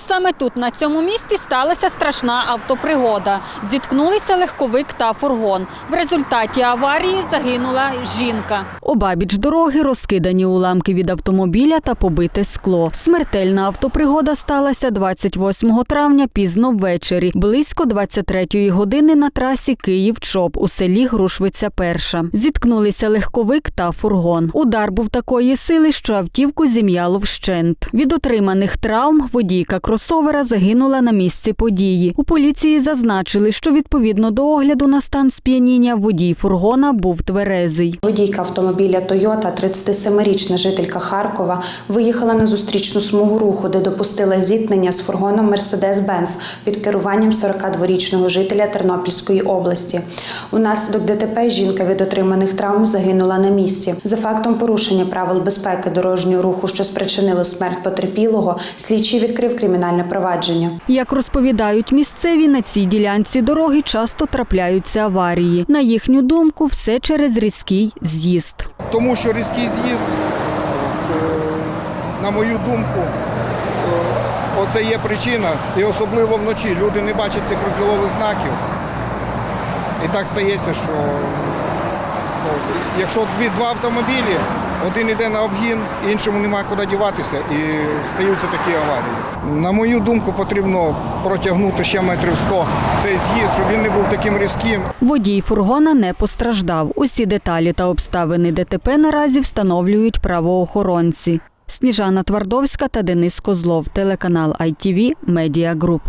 Саме тут, на цьому місці, сталася страшна автопригода. Зіткнулися легковик та фургон. В результаті аварії загинула жінка. Обабіч дороги розкидані уламки від автомобіля та побите скло. Смертельна автопригода сталася 28 травня пізно ввечері, близько 23-ї години на трасі Київ-Чоп у селі Грушвиця Перша. Зіткнулися легковик та фургон. Удар був такої сили, що автівку зім'яло вщент. Від отриманих травм водійка кросовера загинула на місці події. У поліції зазначили, що відповідно до огляду на стан сп'яніння водій фургона був тверезий. Водійка автомобіля Тойота, 37-річна жителька Харкова, виїхала на зустрічну смугу руху, де допустила зіткнення з фургоном Мерседес-Бенц під керуванням 42-річного жителя Тернопільської області. Унаслідок ДТП жінка від отриманих травм загинула на місці. За фактом порушення правил безпеки дорожнього руху, що спричинило смерть потерпілого, слідчий відкрив кримінальне провадження. Як розповідають місцеві, на цій ділянці дороги часто трапляються аварії. На їхню думку, все через різкий з'їзд. тому що різкий з'їзд, е, на мою думку, е, оце є причина. І особливо вночі люди не бачать цих розділових знаків. І так стається, що ну, якщо дві, два автомобілі, один йде на обгін, іншому немає куди діватися, і стаються такі аварії. На мою думку, потрібно протягнути ще метрів 100 цей з'їзд, щоб він не був таким різким. Водій фургона не постраждав. Усі деталі та обставини ДТП наразі встановлюють правоохоронці. Сніжана Твардовська та Денис Козлов, телеканал ITV Media Group.